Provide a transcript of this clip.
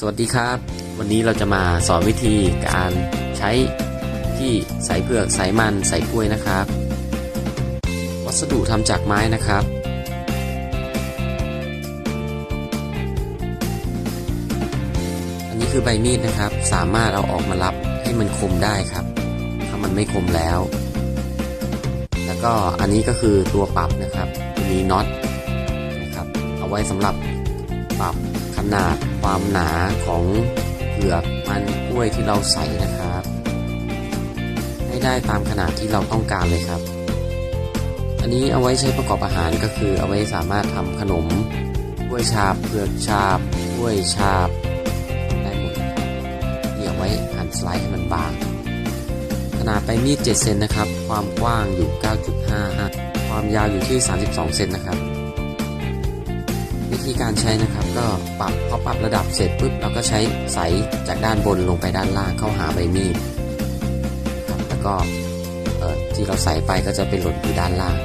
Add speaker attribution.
Speaker 1: สวัสดีครับ วันนี้เราจะมาสอนวิธีการใช้ที่ใส่เผือกใส่มันใส่กล้วยนะครับ วัสดุทำจากไม้นะครับ อันนี้คือใบมีดนะครับ สามารถเอาออกมารับให้มันคมได้ครับ ถ้ามันไม่คมแล้ว แล้วก็อันนี้ก็คือตัวปรับนะครับ มีน็อตนะครับ เอาไว้สำหรับ ปรับขนาดความหนาของเผือกมันกล้วยที่เราใส่นะครับ ให้ได้ตามขนาดที่เราต้องการเลยครับ อันนี้เอาไว้ใช้ประกอบอาหารก็คือเอาไว้สามารถทำขนมกล้วยฉาบเผือกฉาบกล้วยฉาบได้หมดนะครับนี่เอาไว้หั่นสไลด์ให้มันบางขนาดใบมีด7เซนนะครับ ความกว้างอยู่ 9.5ฮะความยาวอยู่ที่ 32 เซนนะครับ ธีการใช้นะครับ ก็ปรับพอปรับระดับเสร็จปุ๊บเราก็ใช้ใสจากด้านบนลงไปด้านล่างเข้าหาใบมีดครับแล้วก็ที่เราใส่ไปก็จะเป็นหล่นอยู่ด้านล่าง